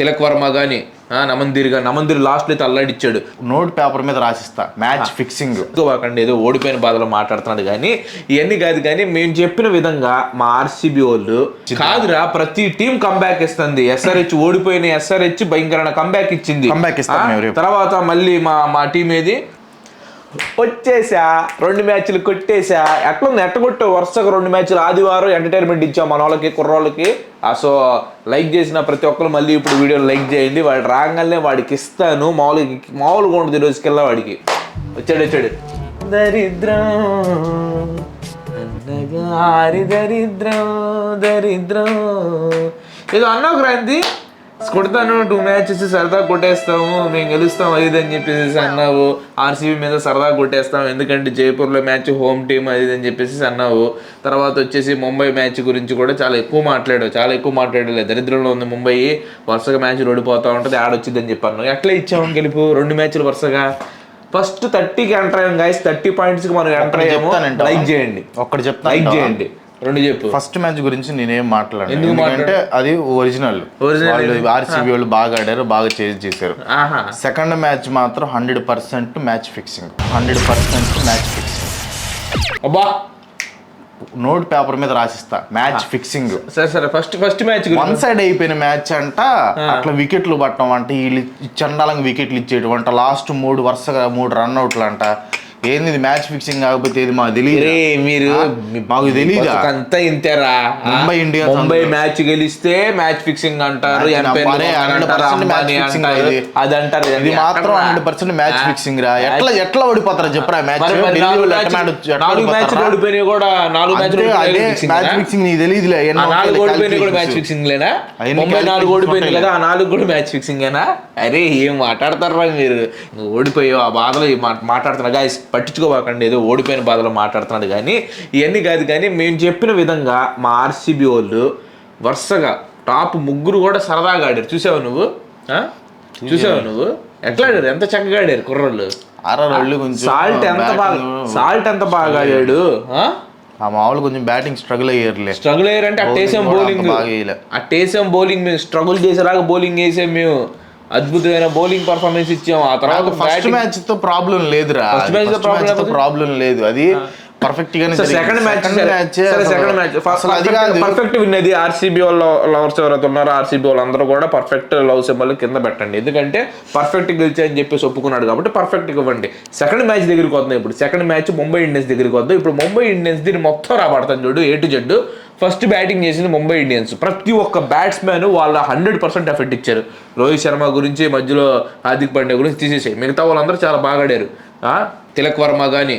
తిలక్ వర్మ కానీ నమందిర్ కానీ నమందిర్ లాస్ట్లో అయితే అల్లాడిచ్చాడు. నోట్ పేపర్ మీద రాసిస్తా. Match fixing. కాకండి ఏదో ఓడిపోయిన బాధలో మాట్లాడుతున్నాడు కానీ ఇవన్నీ కాదు కానీ మేము చెప్పిన విధంగా మా ఆర్సీబీ వాళ్ళు కాదురా ప్రతి టీం కంబ్యాక్ ఇస్తుంది. ఎస్ఆర్హెచ్ ఓడిపోయిన ఎస్ఆర్హెచ్ భయంకరమైన కంబ్యాక్ ఇచ్చింది. తర్వాత మళ్ళీ మా మా టీం ఏది? వచ్చేసా రెండు మ్యాచ్లు కొట్టేసా. ఎట్లుంది? ఎట్ట కొట్టు? వరుసగా రెండు మ్యాచ్లు ఆదివారం ఎంటర్టైన్మెంట్ ఇచ్చాం మన వాళ్ళకి కుర్రోళ్ళకి. ఆ, సో లైక్ చేసిన ప్రతి ఒక్కరు మళ్ళీ ఇప్పుడు వీడియో లైక్ చేయండి. వాడు రాగానే వాడికి ఇస్తాను. మామూలుగా మామూలుగా ఉండదు ఈ రోజుకెళ్ళా వాడికి. వచ్చాడు వచ్చాడు. దరిద్రం దరిద్రం దరిద్రం. ఏదో అన్నావు క్రాంతి కొడతాను టూ మ్యాచెస్ సరదా కొట్టేస్తాము మేము గెలుస్తాం అది అని చెప్పేసి అన్నావు. ఆర్సీబీ మీద సరదా కొట్టేస్తాం ఎందుకంటే జైపూర్లో మ్యాచ్ హోమ్ టీమ్ అది అని చెప్పేసి అన్నావు. తర్వాత వచ్చేసి ముంబై మ్యాచ్ గురించి కూడా చాలా ఎక్కువ మాట్లాడావు చాలా ఎక్కువ మాట్లాడలేదు దరిద్రంలో ఉంది ముంబై వరుసగా మ్యాచ్ ఓడిపోతా ఉంటుంది ఆడొచ్చిందని చెప్పాను ఎట్లా ఇచ్చాము గెలుపు రెండు మ్యాచ్లు వరుసగా. ఫస్ట్ థర్టీకి ఎంటర్ అయ్యాం గైస్ థర్టీ పాయింట్స్కి మనం ఎంటర్ అయ్యాము? లైక్ చేయండి. ఒక్కటి చెప్తా లైక్ చేయండి. రెండు చెప్పు. ఫస్ట్ మ్యాచ్ గురించి నేనేం మాట్లాడను. ఎందుకు ఎందుకంటే అది ఒరిజినల్ ఆర్సీబీ వాళ్ళు బాగా ఆడారు బాగా చేజ్ చేశారు. సెకండ్ మ్యాచ్ మాత్రం hundred percent match fixing hundred percent match fixing అబ్బా. నోట్ పేపర్ మీద రాసిస్తా. మ్యాచ్ ఫిక్సింగ్ సరే సరే first first match one side అయిపోయిన మ్యాచ్ అంట అట్లా వికెట్లు పట్టడం అంటే వీళ్ళు చండాలంగా వికెట్లు ఇచ్చేయడం అంట లాస్ట్ మూడు వరుసగా మూడు రన్అట్లు అంట. ఏంది ఇది మ్యాచ్ ఫిక్సింగ్ కాకపోతే ఇది మాకు తెలియదు మీరు మాకు తెలీదా? బతుకంతా ఇంతేరా? ముంబై ఇండియన్స్ ముంబై. మ్యాచ్ గెలిస్తే మ్యాచ్ ఫిక్సింగ్ అంటారు Match ఎంపైర్లు నమ్మరే, కొడతారు 100% అంటారు, match అంబానీ fixing అంటారు, ఇది. అది అంటారు ఇది మాత్రం? Hundred percent match? ఫిక్సింగ్ రా. ఎట్లా ఎట్లా ఓడిపోతారా చెప్పరా మ్యాచ్ నాలుగు మ్యాచ్ ఓడిపోయినాయి కూడా నాలుగు మ్యాచ్లు అదే మ్యాచ్ ఫిక్సింగ్ నీకు తెలియదులే నాలుగు ఓడిపోయినాయి కూడా మ్యాచ్ ఫిక్సింగ్ లేనా? ముంబై నాలుగు ఉంటాయి కదా ఆ నాలుగు కూడా మ్యాచ్ ఫిక్సింగ్ ఏనా? అరే ఏం మాట్లాడతారా మీరు? ఓడిపోయావు ఆ బాధలో మాట్లాడుతున్నా గాయస్ పట్టించుకోబాకండి ఏదో ఓడిపోయిన బాధలో మాట్లాడుతున్నాడు కానీ ఇవన్నీ కాదు కానీ మేము చెప్పిన విధంగా మా ఆర్సీబీ వాళ్ళు వరుసగా టాప్ ముగ్గురు కూడా సరదాగా ఆడారు. చూసావా నువ్వు? ఆ? చూసావా నువ్వు? ఎట్లా ఆడారు? ఎంత చక్కగా ఆడారు కుర్రోళ్ళు? సాల్ట్ ఎంత బాగా సాల్ట్ ఎంత బాగా ఆడాడు? ఆ? ఆ మామూలు కొంచెం బ్యాటింగ్ స్ట్రగుల్ అయ్యారులే. స్ట్రగుల్ అయ్యారంటే అట్టేసాం బౌలింగ్ వేయలే. అట్టేసాం బౌలింగ్ మేము స్ట్రగుల్ చేసేలాగా బౌలింగ్ వేసాం మేము అద్భుతమైన బౌలింగ్ పర్ఫార్మెన్స్ ఇచ్చాం. ఆ తర్వాత ఫస్ట్ మ్యాచ్తో ప్రాబ్లం లేదురా. Problem లేకపోతే? ప్రాబ్లం లేదు. అది పర్ఫెక్ట్ గానే సెకండ్ మ్యాచ్ సెకండ్ మ్యాచ్ అసలు అది కాదు. పర్ఫెక్ట్ విన్నది ఆర్సీబీ వాళ్ళ లవర్స్ ఎవరైతే ఉన్నారో ఆర్సీబీ వాళ్ళందరూ కూడా పర్ఫెక్ట్ లవ్ సింబల్ కింద పెట్టండి. ఎందుకంటే పర్ఫెక్ట్ గెలిచా అని చెప్పేసి ఒప్పుకున్నాడు కాబట్టి పర్ఫెక్ట్ ఇవ్వండి. సెకండ్ మ్యాచ్ దగ్గరికి వస్తుంది ఇప్పుడు. సెకండ్ మ్యాచ్ ముంబై ఇండియన్స్ దగ్గరికి వద్దాం. ఇప్పుడు ముంబై ఇండియన్స్ దీన్ని మొత్తం రాబడతాను చూడు A to Z first batting చేసింది ముంబై ఇండియన్స్ ప్రతి ఒక్క బ్యాట్స్మెన్ వాళ్ళ హండ్రెడ్ పర్సెంట్ ఎఫెక్ట్ ఇచ్చారు. రోహిత్ శర్మ గురించి మధ్యలో హార్దిక్ పాండ్యా గురించి తీసేసాయి. మిగతా వాళ్ళందరూ చాలా బాగా ఆడారు. తిలక్ వర్మ కానీ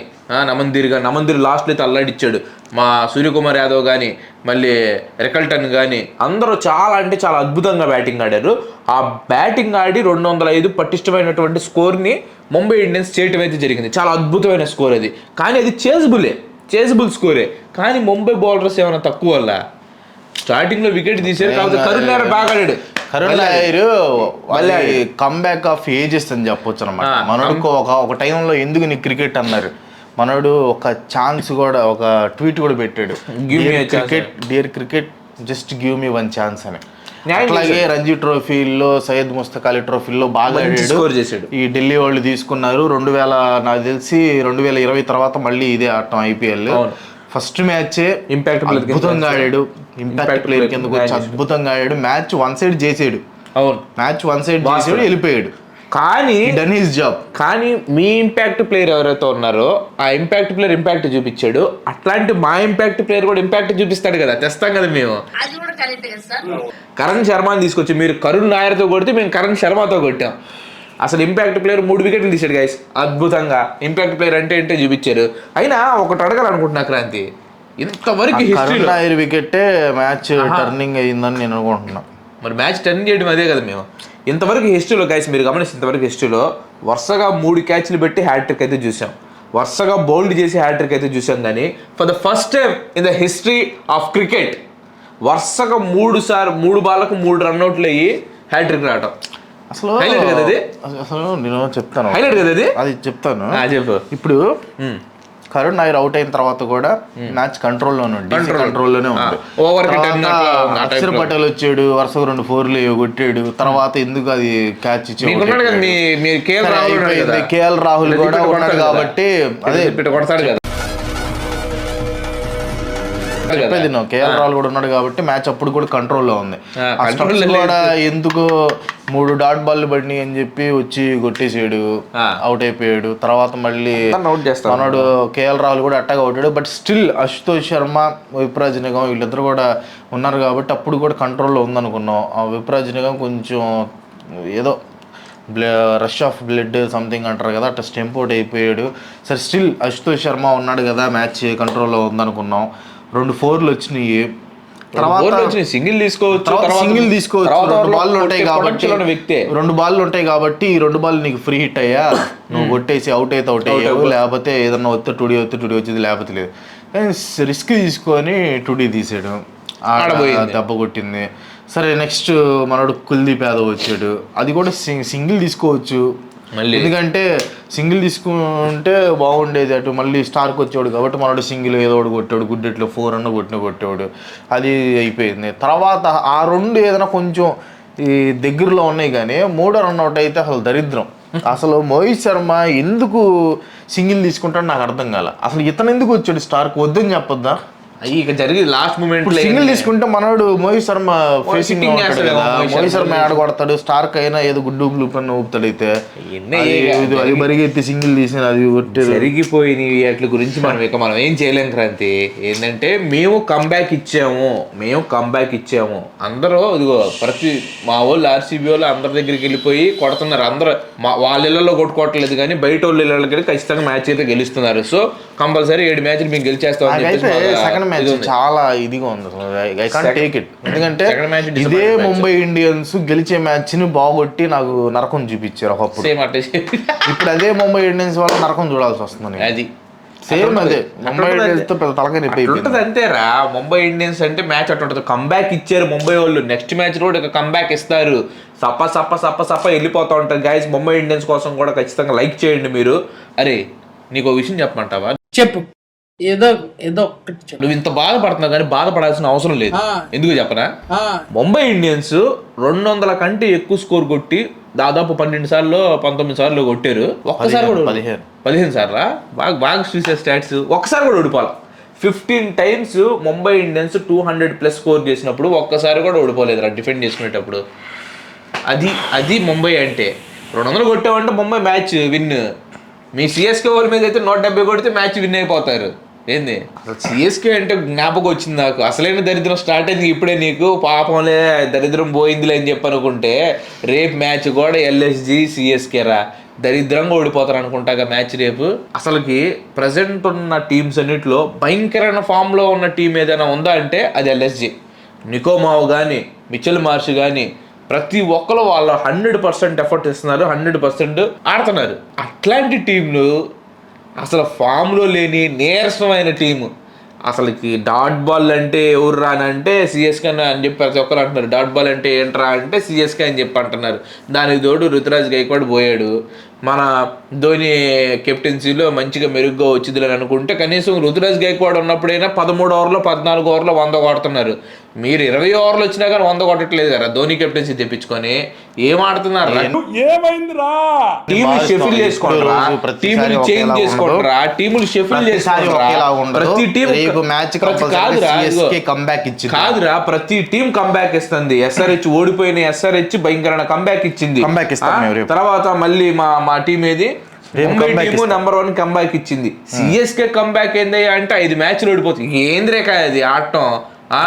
నమందిర్ కానీ నమందిర్ లాస్ట్లో అయితే అల్లాడిచ్చాడు మా సూర్యకుమార్ యాదవ్ కానీ మళ్ళీ రెకల్టన్ కానీ అందరూ చాలా అంటే చాలా అద్భుతంగా బ్యాటింగ్ ఆడారు. ఆ బ్యాటింగ్ ఆడి రెండు వందల ఐదు పటిష్టమైనటువంటి స్కోర్ని ముంబై ఇండియన్స్ చేయటం అయితే జరిగింది. చాలా అద్భుతమైన స్కోర్ అది. కానీ అది చేజబులే చేజబుల్ స్కోరే కానీ ముంబై బౌలర్స్ ఏమైనా తక్కువ వల్ల? స్టార్టింగ్లో వికెట్ తీసారు కాకపోతే కరుణ్ నాయర్ బాగా ఆడాడు. Karun Nair comeback of ages అని చెప్పొచ్చు అనమాట ఆ, మనోడికి ఒక ఒక టైంలో ఎందుకు నీ క్రికెట్ అన్నారు? మనోడు ఒక ఛాన్స్ కూడా ఒక ట్వీట్ కూడా పెట్టాడు. Cricket dear cricket just give me one chance అని. అట్లాగే రంజీ ట్రోఫీలో సయ్యద్ ముస్తక్ అలీ ట్రోఫీలో బాగా స్కోర్ చేశాడు. ఈ ఢిల్లీ వాళ్ళు తీసుకున్నారు. రెండు వేల నాకు తెలిసి రెండు వేల ఇరవై తర్వాత మళ్ళీ ఇదే ఆడటం ఐపీఎల్. ఫస్ట్ మ్యాచే కింద అద్భుతంగా ఆడాడు. ఇంపాక్ట్ ప్లేయర్ కిందకు కింద వచ్చి అద్భుతంగా ఆడాడు. మ్యాచ్ వన్ సైడ్ చేసాడు అవును. మ్యాచ్ వన్ సైడ్ చేసాడు వెళ్ళిపోయాడు. కానీ డన్ హిస్ జాబ్ కానీ మీ ఇంపాక్ట్ ప్లేయర్ ఎవరైతే ఉన్నారో ఆ ఇంపాక్ట్ ప్లేయర్ ఇంపాక్ట్ చూపించాడు. అట్లాంటి మా ఇంపాక్ట్ ప్లేయర్ కూడా ఇంపాక్ట్ చూపిస్తాడు కదా. తెస్తాం కదా మేము. అది కూడా కరెక్ట్ కదా సార్? కరణ్ శర్మని తీసుకొచ్చి మీరు కరుణ్ నాయర్తో కొడితే మేము కరణ్ శర్మతో కొట్టాం. అసలు ఇంపాక్ట్ ప్లేయర్ మూడు వికెట్లు తీసాడు గైస్ అద్భుతంగా. ఇంపాక్ట్ ప్లేయర్ అంటే ఏంటో చూపించారు. అయినా ఒకటి అడగాలనుకుంటున్నా క్రాంతి. ఇంతవరకు కరుణ్ హిస్టరీలో నాయర్ వికెటే మ్యాచ్ టర్నింగ్ అయ్యిందని నేను అనుకుంటున్నా. మరి మ్యాచ్ టర్న్ చేయడం అదే కదా మేము. ఇంతవరకు హిస్టరీలో గైస్ మీరు గమనిస్తే ఇంతవరకు హిస్టరీలో వరుసగా మూడు క్యాచ్లు పెట్టి హ్యాట్రిక్ అయితే చూసాం. వరుసగా బౌల్డ్ చేసి హ్యాట్రిక్ అయితే చూసాం కానీ for the first time in the history of cricket వరుసగా మూడు సార్ మూడు బాళ్ళకు మూడు రన్అట్లు అయ్యి హ్యాట్రిక్ రావటం. అసలు Highlight కదా అది? అసలు నేను చెప్తాను. హైలైట్ కదా అది అది చెప్తాను. చెప్పు. ఇప్పుడు. కరుణ్ నాయర్ అవుట్ అయిన తర్వాత కూడా మ్యాచ్ కంట్రోల్లోనే ఉంది. కంట్రోల్లోనే ఉంది. అక్షర్. పటేల్ వచ్చాడు వరుసగా రెండు ఫోర్లు కొట్టాడు తర్వాత ఎందుకు అది క్యాచ్ ఇచ్చి మీకున్నాడు కదా మీ మీరు కేఎల్ రాహుల్ కూడా ఉన్నాడు. కాబట్టి అదే కొడతాడు చెప్పేది నువ్వు. కేఎల్ రాహుల్ కూడా ఉన్నాడు కాబట్టి మ్యాచ్ అప్పుడు కూడా కంట్రోల్లో ఉంది. కూడా ఎందుకు మూడు డాట్ బాల్ పడినాయి అని చెప్పి వచ్చి కొట్టేసాడు. అవుట్ అయిపోయాడు. తర్వాత మళ్ళీ మనోడు కేఎల్ రాహుల్ కూడా అట్టగా అవుతాడు బట్ స్టిల్ అశుతోష్ శర్మ విప్రాజ్ నిగం వీళ్ళిద్దరు కూడా ఉన్నారు కాబట్టి అప్పుడు కూడా కంట్రోల్లో ఉందనుకున్నాం. ఆ విప్రాజ్ నిగం కొంచెం ఏదో బ్ల రష్ ఆఫ్ బ్లడ్ సంథింగ్ అంటారు కదా అట్లా స్టెంప్ అవుట్ అయిపోయాడు. సరే స్టిల్ అశుతోష్ శర్మ ఉన్నాడు కదా మ్యాచ్ కంట్రోల్లో ఉందనుకున్నాం. రెండు ఫోర్లు వచ్చినాయి. తర్వాత సింగిల్ తీసుకోవచ్చు సింగిల్ తీసుకోవచ్చు. రెండు బాల్ ఉంటాయి కాబట్టి రెండు బాల్ ఉంటాయి కాబట్టి ఈ రెండు బాల్ నీకు ఫ్రీ హిట్ అయ్యా. నువ్వు కొట్టేసి అవుట్ అయితే అవుట్ అయ్యావు లేకపోతే ఏదన్నా వస్తే టుడి వస్తే టుడి వచ్చేది లేకపోతే లేదు. కానీ రిస్క్ తీసుకొని టుడి తీసాడు. దెబ్బ కొట్టింది. సరే నెక్స్ట్ మనోడు కుల్దీప్ యాదవ్ వచ్చాడు. అది కూడా సింగిల్ తీసుకోవచ్చు. మళ్ళీ ఎందుకంటే సింగిల్ తీసుకుంటే బాగుండేది అటు మళ్ళీ స్టార్కి వచ్చేవాడు కాబట్టి మనోడు సింగిల్ ఏదో ఒకటి కొట్టాడు గుడ్డెట్లో ఫోర్ అన్న కొట్టిన కొట్టేవాడు. అది అయిపోయింది. తర్వాత ఆ రెండు ఏదైనా కొంచెం ఈ దగ్గరలో ఉన్నాయి కానీ మూడో రన్ అవుట్ అయితే అసలు దరిద్రం. అసలు మోహిత్ శర్మ ఎందుకు సింగిల్ తీసుకుంటాడు నాకు అర్థం కాల. అసలు ఇతను ఎందుకు వచ్చాడు స్టార్కి? వద్దని చెప్పొద్దా? అయ్యి ఇక జరిగింది లాస్ట్ మూమెంట్ సింగిల్ తీసుకుంటే మనోడు మోహిత్ శర్మ ఫేసింగ్ మోహిత్ శర్మ. ఆడ కొడతాడు. స్టార్క్ అయినా ఏదో గుడ్డు బ్లూ పని ఊపుతాడు అయితే అది పరిగెత్తి సింగిల్ తీసిన అది జరిగిపోయినవి వాటి గురించి మనం ఇక మనం ఏం చేయలేం క్రాంతి. ఏంటంటే మేము కంబ్యాక్ ఇచ్చాము. మేము కంబ్యాక్ ఇచ్చాము. అందరూ ఇదిగో ప్రతి మా వాళ్ళు ఆర్సీబీ వాళ్ళు అందరి దగ్గరికి వెళ్ళిపోయి కొడుతున్నారు. అందరూ మా వాళ్ళ ఇళ్ళలో కొట్టుకోవట్లేదు కానీ బయట వాళ్ళ ఇళ్ళకి ఖచ్చితంగా మ్యాచ్ అయితే గెలుస్తున్నారు. సో కంపల్సరీ ఏడు మ్యాచ్లు మేము గెలిచేస్తాం సెకండ్ మ్యాచ్. చాలా ఇదిగా ఉంది ఐ కాంట్ టేక్ ఇట్ ఎందుకంటే ఇదే. ముంబై ఇండియన్స్ గెలిచే మ్యాచ్ని బాగొట్టి నాకు నరకం చూపించారు ఒకప్పుడు. ఇప్పుడు అదే ముంబై ఇండియన్స్ వల్ల నరకం చూడాల్సి వస్తుంది. అది. సేమ్ అదే. ముంబై. ఇండియన్స్తో పెద్ద తలకాయ నొప్పి ఉంటది అంతేరా. ముంబై ఇండియన్స్ అంటే మ్యాచ్ అట్లా ఉంటుంది. కంబ్యాక్ ఇచ్చారు ముంబై వాళ్ళు. నెక్స్ట్ మ్యాచ్ కూడా ఇక కంబ్యాక్ ఇస్తారు. సప్ప సప్ప సప్ప సప్ప వెళ్ళిపోతా ఉంటారు గైస్ ముంబై ఇండియన్స్ కోసం కూడా ఖచ్చితంగా లైక్ చేయండి మీరు. అరే నీకు ఒక విషయం చెప్పమంటావా? చెప్పు. ఏదో ఏదో ఒక్కటి నువ్వు ఇంత బాధపడుతున్నావు కానీ బాధపడాల్సిన అవసరం లేదు. ఎందుకు చెప్పనా? ఆ, ముంబై ఇండియన్స్ రెండు వందల కంటే ఎక్కువ స్కోర్ కొట్టి దాదాపు పన్నెండు సార్లు పంతొమ్మిది సార్లు కొట్టారు. ఒక్కసారి కూడా పదిహేను. పదిహేను సార్లా? బాగా బాగా చూసే స్టాట్స్. ఒక్కసారి కూడా ఓడిపోవాలి. Fifteen times Mumbai Indians two hundred plus score చేసినప్పుడు ఒక్కసారి కూడా ఓడిపోలేదు డిఫెండ్ చేసుకునేటప్పుడు. అది అది ముంబై అంటే. రెండు వందలు కొట్టామంటే ముంబై మ్యాచ్ విన్. మీ సిఎస్కే వాళ్ళ మీద అయితే నూట డెబ్బై కొడితే మ్యాచ్ విన్ అయిపోతారు. ఏంది? అసలు సిఎస్కే అంటే జ్ఞాపకం వచ్చింది నాకు. అసలైన దరిద్రం స్టార్ట్ అయింది ఇప్పుడే నీకు. పాపంలే దరిద్రం పోయిందిలే అని చెప్పి అనుకుంటే రేపు మ్యాచ్ కూడా ఎల్ఎస్జి సిఎస్కే రా. దరిద్రంగా ఓడిపోతారు అనుకుంటాగా మ్యాచ్ రేపు. అసలుకి ప్రజెంట్ ఉన్న టీమ్స్ అన్నిటిలో భయంకరమైన ఫామ్లో ఉన్న టీం ఏదైనా ఉందా అంటే అది ఎల్ఎస్జి నికోమావ్ కానీ మిచెల్ మార్ష్ కానీ ప్రతి ఒక్కరు వాళ్ళ హండ్రెడ్ పర్సెంట్ ఎఫర్ట్ ఇస్తున్నారు హండ్రెడ్ పర్సెంట్ ఆడుతున్నారు. అట్లాంటి టీంలు అసలు ఫామ్లో లేని నీరసమైన టీము. అసలుకి డాట్ బాల్ అంటే ఎవరు రానంటే సిఎస్కే అని చెప్పి ప్రతి ఒక్కరు అంటున్నారు. డాట్ బాల్ అంటే ఏంట్రా అంటే సిఎస్కే అని చెప్పి అంటున్నారు. దానికి తోడు రుతురాజ్ గైక్వాడ్ పోయాడు. మన ధోని కెప్టెన్సీలో మంచిగా మెరుగ్గా వచ్చింది అని అనుకుంటే కనీసం రుతురాజ్ గైక్వాడ్ ఉన్నప్పుడైనా పదమూడు ఓవర్లో పద్నాలుగు ఓవర్లో వంద కొడుతున్నారు. మీరు ఇరవై ఓవర్లు వచ్చినా కానీ వంద కొట్టట్లేదు కదా. ధోని కెప్టెన్సీ తెప్పించుకొని ఏం ఆడుతున్నారు టీములు షెఫిల్. చేసుకోండిరా. టీములు చేంజ్. చేసుకోండిరా. టీములు షెఫిల్ చేసుకోండిరా. ప్రతి టీం మ్యాచ్ కాదురా కంబ్యాక్ ఇచ్చింది. కాదురా ప్రతి టీం కంబ్యాక్ ఇస్తుంది. ఎస్ఆర్హెచ్ ఓడిపోయిన ఎస్ఆర్హెచ్ భయంకరమైన కంబ్యాక్ ఇచ్చింది. ఇస్తాం. తర్వాత మళ్ళీ మా మా టీం ఏది? టీము. నంబర్ వన్ కంబ్యాక్ ఇచ్చింది. సిఎస్కే కంబ్యాక్ ఏందయ్యా అంటే ఐదు మ్యాచ్లు ఓడిపోతుంది ఏంద్రేకాయ అది ఆడటం?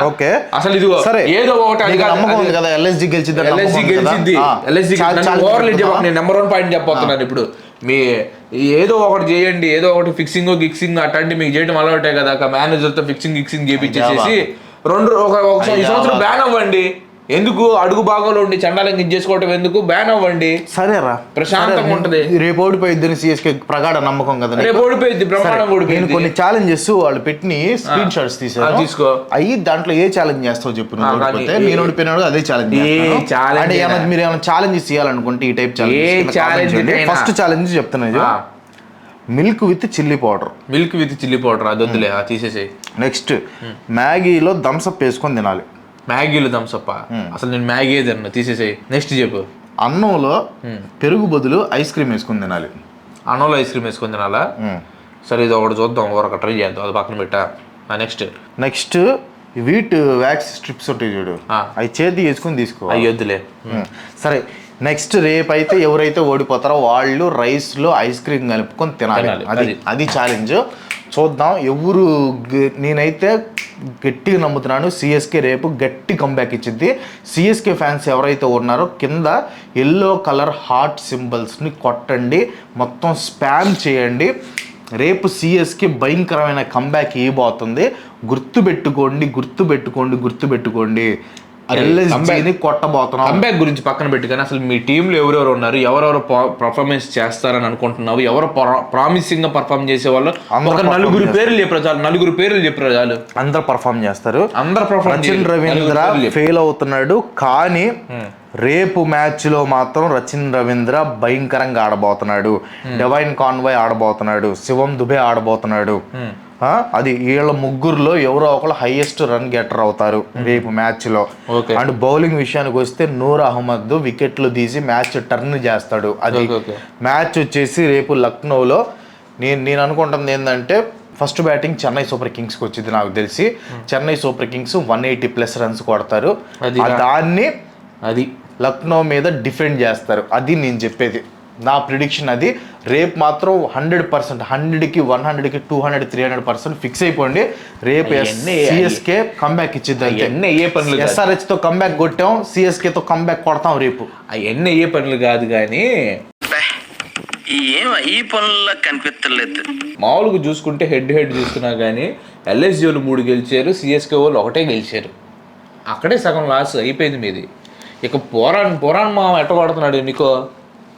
ఓకే. అసలు ఇదిగో సరే. ఏదో ఒకటి నమ్మకం ఉంది కదా ఎల్ఎస్జి గెలిచిద్ది అని ఎల్ఎస్జి? గెలిచింది. ఎల్ఎస్జి ఓవర్లు నేను నెంబర్ వన్ పాయింట్ చెప్పబోతున్నాను ఇప్పుడు. మీ ఏదో ఒకటి చేయండి ఏదో ఒకటి ఫిక్సింగ్ గిక్సింగ్ అట్లాంటి మీకు చేయడం అలవాటే కదా మేనేజర్తో ఫిక్సింగ్ గిక్సింగ్ చేపించేసేసి రెండు ఒక సంవత్సరం బ్యాన్ అవ్వండి. ఎందుకు అడుగు భాగంలో ఉండి చండాలంగా ఇది చేసుకోవటం ఎందుకు? బ్యాన్ అవ్వండి. సరేరా. ప్రశాంతంగా ఉంటది. రేపు ఓడిపోయిద్దని సిఎస్కే ప్రగాఢ నమ్మకం కదా? రేపు ఓడిపోయింది బ్రహ్మాండంగా నేను కొన్ని ఛాలెంజెస్ వాళ్ళు పెట్టి స్క్రీన్ షాట్స్ తీసాను. తీసుకో. అయ్యి దాంట్లో ఏ ఛాలెంజ్ చేస్తావు చెప్పు నేను ఓడిపోయినాడు అదే ఛాలెంజ్ అంటే. ఏమైనా మీరు ఏమైనా ఛాలెంజ్ చేయాలనుకుంటే ఈ టైప్ ఛాలెంజ్. ఫస్ట్ ఛాలెంజ్ చెప్తున్నా ఇది. ఆ. Milk with chilli powder milk with chilli powder అది వద్దులే ఆ తీసేసేయి. నెక్స్ట్ మ్యాగీలో థమ్స్అప్ వేసుకొని తినాలి. మ్యాగీలు థమ్సప్ప అసలు నేను మ్యాగీ తిన్నా తీసేసేయి. నెక్స్ట్ చెప్పు. అన్నంలో పెరుగు బదులు ఐస్ క్రీమ్ వేసుకొని తినాలి. అన్నంలో ఐస్ క్రీమ్ వేసుకొని తినాలా. సరే ఇది ఒకటి చూద్దాం ఒక ట్రై చేద్దాం అది పక్కన పెట్టా. Next next Veet wax strips ఉంటాయి చూడు. అవి చేతి వేసుకొని తీసుకో. అయ్యి వద్దులే. సరే నెక్స్ట్ రేపు అయితే ఎవరైతే ఓడిపోతారో వాళ్ళు రైస్లో ఐస్ క్రీమ్ కలుపుకొని తినాలి. అది అది. ఛాలెంజ్ చూద్దాం ఎవరు నేనైతే గట్టిగా నమ్ముతున్నాను. సిఎస్కే రేపు గట్టి కంబ్యాక్ ఇచ్చింది సిఎస్కే ఫ్యాన్స్ ఎవరైతే ఉన్నారో కింద ఎల్లో కలర్ హార్ట్ సింబల్స్ని కొట్టండి. మొత్తం స్పామ్ చేయండి. రేపు సిఎస్కి భయంకరమైన కంబ్యాక్ ఇవ్వబోతుంది. గుర్తుపెట్టుకోండి గుర్తుపెట్టుకోండి గుర్తుపెట్టుకోండి. కొట్టబోతున్నాం. కంబ్యాక్ గురించి పక్కన పెట్టి కానీ అసలు మీ టీంలో ఎవరెవరు ఉన్నారు ఎవరెవరు పర్ఫార్మెన్స్ చేస్తారని అనుకుంటున్నావు ఎవరు ప్రామిసింగ్గా పర్ఫార్మ్ చేసే వాళ్ళు? ఒక నలుగురు పేర్లు చెప్పారు చాలు? నలుగురు పేర్లు చెప్పారు చాలు? అందరు పర్ఫామ్ చేస్తారు. అందరు పర్ఫార్మ్ రచిన్ రవీంద్ర ఫెయిల్ అవుతున్నాడు కానీ రేపు మ్యాచ్లో మాత్రం రచిన్ రవీంద్ర భయంకరంగా ఆడబోతున్నాడు. డివైన్ కాన్వాయ్ ఆడబోతున్నాడు. శివం దుబే ఆడబోతున్నాడు. అది వీళ్ళ ముగ్గురులో ఎవరో ఒకరు హైయెస్ట్ రన్ గెటర్ అవుతారు రేపు మ్యాచ్లో Okay. అండ్ బౌలింగ్ విషయానికి వస్తే నూర్ అహ్మద్ వికెట్లు తీసి మ్యాచ్ టర్న్ చేస్తాడు. అది. మ్యాచ్ వచ్చేసి రేపు లక్నోలో నేను నేను అనుకుంటుంది ఏంటంటే ఫస్ట్ బ్యాటింగ్ చెన్నై సూపర్ కింగ్స్కి వచ్చింది నాకు తెలిసి. Chennai super kings one eighty plus runs కొడతారు. దాన్ని అది. లక్నో మీద డిఫెండ్ చేస్తారు. అది నేను చెప్పేది. నా ప్రిడిక్షన్ అది. రేపు మాత్రం హండ్రెడ్ పర్సెంట్ హండ్రెడ్కి వన్ హండ్రెడ్కి two hundred three hundred percent fix అయిపోండి. రేపు సిఎస్కే కంబ్యాక్ ఇచ్చింది అవన్నీ అయ్యే పనులు కాదు. ఎస్ఆర్హెచ్తో కంబ్యాక్ కొట్టాం సిఎస్కే తో కంబ్యాక్ కొడతాం రేపు. అవన్నీ అయ్యే పనులు కాదు కానీ ఏం ఈ పనుల్లో కనిపించలేదు మామూలుగా చూసుకుంటే హెడ్ హెడ్ చూసుకున్నా కానీ ఎల్ఎస్జీ వాళ్ళు మూడు గెలిచారు సిఎస్కే వాళ్ళు ఒకటే గెలిచారు. అక్కడే సగం లాస్ అయిపోయింది మీది. ఇక పోరాన్ పోరాన్ మా ఎట్ట కొడుతున్నాడు నికో?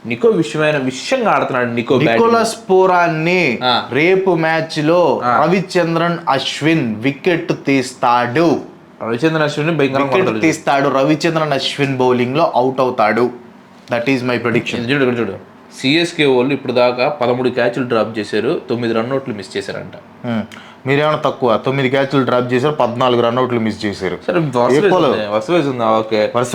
నికో విషయమైన విషయంగా ఆడుతున్నాడు నికో. నికోలస్ పోరాన్ని. రేపు మ్యాచ్లో రవిచంద్రన్ అశ్విన్ వికెట్ తీస్తాడు రవిచంద్రన్ అశ్విన్ వికెట్. తీస్తాడు రవిచంద్రన్ అశ్విన్ బౌలింగ్లో అవుట్ అవుతాడు దట్ ఈస్ మై ప్రొడిక్షన్ చూడు చూడు సిఎస్కే వాళ్ళు ఇప్పుడు దాకా పదమూడు క్యాచ్లు డ్రాప్ చేశారు తొమ్మిది రన్అట్లు మిస్ చేశారంట. మీరేమైనా తక్కువ? తొమ్మిది క్యాచ్లు డ్రాప్ చేశారు పద్నాలుగు రన్అట్లు మిస్ చేశారు. Verse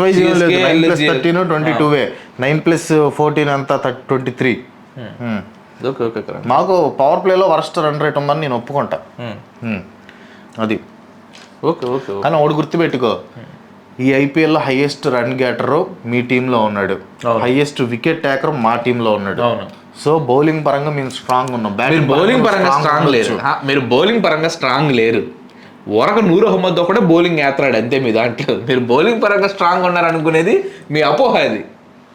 wise nine plus. Thirteen twenty two way nine plus fourteen అంతా twenty three. Okay okay correct. మాకు పవర్ ప్లేలో వరస్ట్ రన్ రేట్ ఉందని నేను ఒప్పుకుంటా. అది. ఓకే ఓకే కానీ ఒకటి గుర్తుపెట్టుకో. ఈ ఐపీఎల్లో హైయెస్ట్ రన్ గేటర్ మీ టీంలో ఉన్నాడు. హైయెస్ట్ వికెట్ టేకర్ మా టీంలో ఉన్నాడు. అవును. సో బౌలింగ్ పరంగా మేము స్ట్రాంగ్ ఉన్నాం. మీరు బౌలింగ్ పరంగా స్ట్రాంగ్ లేరు. మీరు బౌలింగ్ పరంగా స్ట్రాంగ్ లేరు. ఒరక నూరు అహ్మద్ ఒకటే బౌలింగ్ ఏత్రాడు అంతే మీ దాంట్లో. మీరు బౌలింగ్ పరంగా స్ట్రాంగ్ ఉన్నారు అనుకునేది మీ అపోహ అది.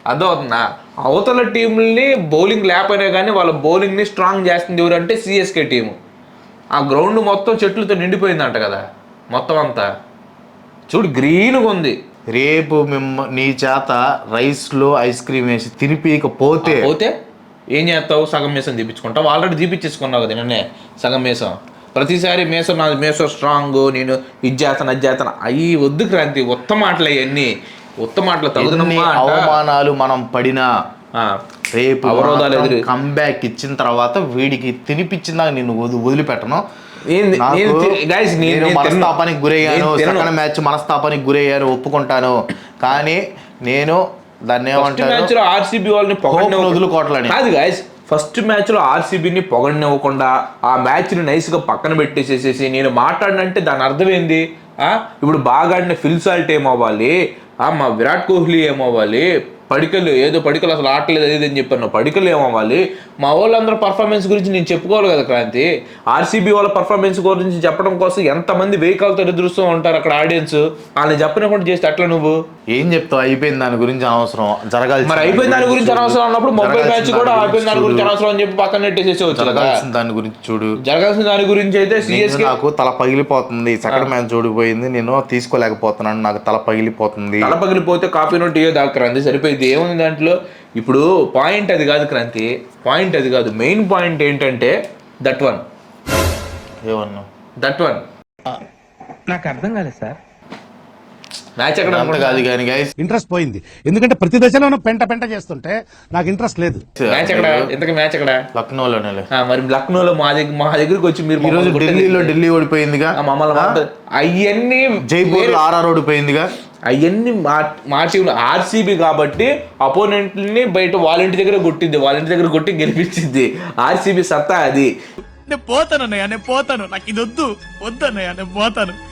అర్థమవుతుందా? అవతల టీంని బౌలింగ్ లేకపోయినా కానీ వాళ్ళ బౌలింగ్ని స్ట్రాంగ్ చేస్తుంది ఎవరంటే సిఎస్కే టీము. ఆ గ్రౌండ్ మొత్తం చెట్లతో నిండిపోయిందంట కదా. మొత్తం అంతా. చూడు గ్రీన్గా ఉంది. రేపు మిమ్మ నీ చేత రైస్లో ఐస్ క్రీమ్ వేసి తినిపించకపోతే పోతే ఏం చేస్తావు? సగం మీసం తీపించుకుంటావు ఆల్రెడీ తీపిచ్చేసుకున్నావు కదా నిన్నే సగం మీసం. ప్రతిసారి మీసం నాది మీసం స్ట్రాంగ్ నేను ఇది చేస్తాను అది చేస్తాను అవి వద్దు క్రాంతి ఉత్త మాటలు అవన్నీ ఉత్త మాటలు ఎన్ని తగుదనమ్మా. అవమానాలు మనం పడినా ఆ, రేపు అవరోధాలు ఎదురు. కంబ్యాక్ ఇచ్చిన తర్వాత వీడికి తినిపించిందాక నేను వదిలి వదిలిపెట్టను. నేను. మనస్తాపానికి గురయ్యాను. సెకండ్ మ్యాచ్ మనస్తాపానికి గురయ్యాను ఒప్పుకుంటాను. కానీ నేను దాన్ని ఫస్ట్ మ్యాచ్ ఏమంటారు లో ఆర్సీబీ వాళ్ళని. కాదు గాయస్ ఫస్ట్ మ్యాచ్లో ఆర్సీబీని పొగడనివ్వకుండా ఆ మ్యాచ్ని నైస్గా పక్కన పెట్టేసేసేసి నేను మాట్లాడినంటే దాని అర్థం ఏంది? ఆ? ఇప్పుడు బాగా ఆడిన ఫిల్ సాల్ట్ ఏమవ్వాలి? ఆ మా విరాట్ కోహ్లీ ఏమవ్వాలి? పడికలు ఏదో పడికలు అసలు ఆటలేదు అది అని చెప్పాను పడికలు ఏమవ్వాలి మా వాళ్ళందరూ పర్ఫార్మెన్స్ గురించి నేను చెప్పుకోవాలి కదా క్రాంతి. ఆర్సీబీ వాళ్ళ పర్ఫార్మెన్స్ గురించి చెప్పడం కోసం ఎంతమంది వెహికల్తో ఎదురుస్తూ ఉంటారు అక్కడ ఆడియన్స్ వాళ్ళని చెప్పనివ్వకుండా చేస్తే అట్లా నువ్వు? ఏం చెప్తావు? అయిపోయింది దాని గురించి అనవసరం. జరగాల్సిన మరి అయిపోయిన దాని గురించి అనవసరం అన్నప్పుడు ముంబై మ్యాచ్ కూడా అయిపోయిన దాని గురించి అనవసరం అని చెప్పి పక్కన నెట్టేసేసేవచ్చు జరగాల్సిన దాని గురించి చూడు. జరగాల్సిన దాని గురించి అయితే నేను సిఎస్కే నాకు తల పగిలిపోతుంది. సెకండ్ మ్యాచ్ ఓడిపోయింది నేను తీసుకోలేకపోతున్నాను. నాకు తల పగిలిపోతుంది. తల పగిలిపోతే కాఫీ నోట్ ఇయో దాకా క్రాంతి. సరిపోయింది. ఏముంది దాంట్లో ఇప్పుడు పాయింట్ అది కాదు క్రాంతి పాయింట్ అది కాదు. మెయిన్ పాయింట్ ఏంటంటే దట్ వన్. ఏమన్నా? That one. నాకు అర్థం కాలేదు సార్. మ్యాచ్ ఎక్కడ అంత కాదు కానీ గైస్ ఇంట్రెస్ట్ పోయింది. ఎందుకంటే ప్రతి దశలోనూ పెంట పెంట చేస్తుంటే నాకు ఇంట్రెస్ట్ లేదు. మ్యాచ్ ఎక్కడ? ఇంతకు మ్యాచ్ ఎక్కడ? లక్నోలోనే ఆ, మరి లక్నోలో మా దగ్గర మా దగ్గరికి వచ్చి మీరు ఈ రోజు ఢిల్లీలో? ఢిల్లీ ఓడిపోయిందిగా. ఆ, మమ్మల్ని అవన్నీ జైపూర్ ఆర్ఆర్ ఓడిపోయిందిగా. అవన్నీ మా మా టీం ఆర్సీబీ కాబట్టి అపోనెంట్ని బయట వాళ్ళ ఇంటి దగ్గర కొట్టింది. వాళ్ళ ఇంటి దగ్గర కొట్టి గెలిపించింది. ఆర్సీబీ సత్తా అది. నేను పోతాను అన్నయ్య నేను పోతాను. నాకు ఇది వద్దు. వద్దు అన్నయ్య నేను పోతాను.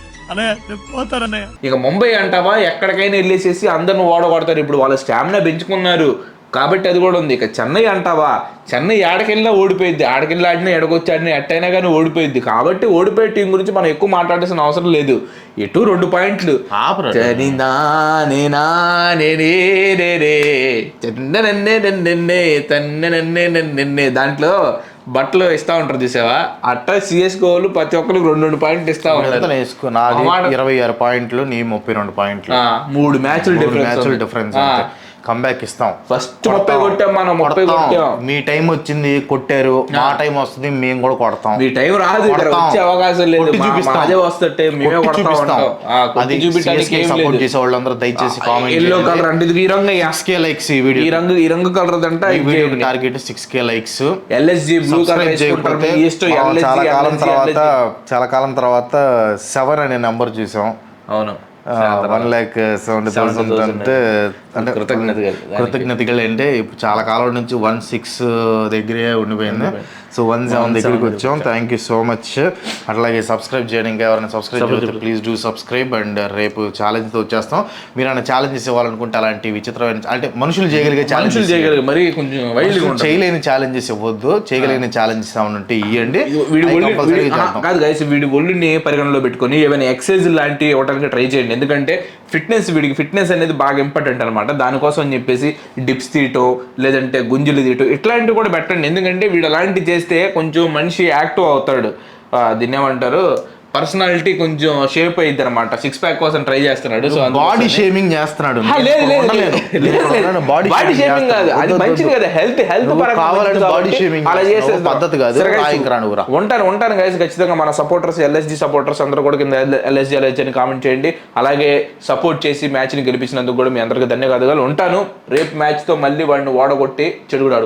ఇక ముంబై అంటావా? ఎక్కడికైనా వెళ్ళేసేసి అందరిని ఓడగొడతారు. ఇప్పుడు వాళ్ళ స్టామినా పెంచుకున్నారు. కాబట్టి అది కూడా ఉంది. ఇక చెన్నై అంటావా? చెన్నై ఏడకెళ్ళినా ఓడిపోయింది ఆడకెళ్ళి ఆడినా ఎడకొచ్చి ఆడినా ఎట్టయినా కానీ ఓడిపోయింది కాబట్టి ఓడిపోయే టీం గురించి మనం ఎక్కువ మాట్లాడాల్సిన అవసరం లేదు. ఎటు రెండు పాయింట్లు. దాంట్లో బట్టలు ఇస్తా ఉంటారు చూసావా? అట్ట సిఎస్ గోలు ప్రతి ఒక్కరికి రెండు రెండు పాయింట్లు ఇస్తా ఉంటారు. ఇరవై ఆరు పాయింట్లు నీ ముప్పై రెండు పాయింట్లు. మూడు మ్యాచ్లు డిఫరెన్స్ కంబ్యాక్ ఇస్తాం. ఫస్ట్ ముప్పై కొట్టాం మనం ముప్పై. కొట్టాం. మీ టైం వచ్చింది కొట్టారు. మా టైం వస్తుంది మేము కూడా కొడతాం. మీ టైం రాదు. వచ్చే అవకాశం లేదు. చూపిస్తాం. మాదే వస్తుంటే మేమే చూపిస్తాం. అది చూపించడానికి సపోర్ట్ చేసే వాళ్ళందరూ దయచేసి ఎల్లో కలర్ కామెంట్ అంటే ఈ రంగు. సిక్స్ కే లైక్స్ ఈ ఈ వీడియో రంగు ఈ రంగు కలర్ అంట ఈ video target six K likes LSG blue colour చేయకపోతే చాలా కాలం తర్వాత. చాలా కాలం తర్వాత సెవెన్ అనే నెంబర్ చూసాం. అవును. వన్ ల్యాక్ సెవెంటీ థౌసండ్ 70,000 అంటే అంటే కృతజ్ఞతలు. కృతజ్ఞతలు అంటే ఇప్పుడు చాలా కాలం నుంచి వన్ సిక్స్ దగ్గరే ఉండిపోయింది సో వన్ సెవెన్ దగ్గరికి వచ్చాం. థ్యాంక్ యూ సో మచ్ అట్లాగే సబ్స్క్రైబ్ చేయడం. ఇంకా ఎవరైనా సబ్స్క్రైబ్ చేస్తే ప్లీజ్ డూ సబ్స్క్రైబ్ అండ్ రేపు ఛాలెంజ్తో వచ్చేస్తాం. మీరు ఏమైనా ఛాలెంజెస్ ఇవ్వాలనుకుంటే అలాంటి విచిత్రమైన అంటే మనుషులు చేయగలిగే ఛాలెంజెస్ చేయగలిగే మరి కొంచెం వైల్డ్ చేయలేని ఛాలెంజెస్ ఇవ్వద్దు. చేయగలిగిన ఛాలెంజెస్ ఏమైనా ఉంటే ఇవ్వండి. కాదు గైస్ వీడి ఒళ్ళుని పరిగణలో పెట్టుకొని ఏమైనా ఎక్సర్సైజ్ లాంటి ఇవ్వడానికి ట్రై చేయండి. ఎందుకంటే ఫిట్నెస్ వీడికి ఫిట్నెస్ అనేది బాగా ఇంపార్టెంట్ అనమాట దానికోసం అని చెప్పేసి డిప్స్ తీయటో లేదంటే గుంజులు తీయటో ఇట్లాంటివి కూడా పెట్టండి. ఎందుకంటే వీడు అలాంటివి చేస్తే కొంచెం మనిషి యాక్టివ్ అవుతాడు. దీన్ని ఏమంటారు? పర్సనాలిటీ కొంచెం షేప్ అయ్యిద్ది అనమాట సిక్స్ ప్యాక్ కోసం ట్రై చేస్తున్నాడు సో బాడీ షేమింగ్ చేస్తున్నాడు. బాడీ బాడీ షేమింగ్ కాదు. అది మంచిది కదా. హెల్త్ హెల్త్ కావాలంటే కాబట్టి shaming అలా. చేసేద్దాం. పద్ధతి కాదు. ఉంటాను ఉంటాను గైస్ ఖచ్చితంగా మన సపోర్టర్స్ ఎల్ఎస్జి సపోర్టర్స్ అందరూ కూడా కింద ఎల్ఎస్జి ఎల్ఎస్జి అని కామెంట్ చేయండి. అలాగే సపోర్ట్ చేసి మ్యాచ్ని గెలిపించినందుకు కూడా మీ అందరికీ ధన్యవాదాలు. ఉంటాను. రేపు మ్యాచ్తో మళ్ళీ వాడిని ఓడగొట్టి చెడు కూడా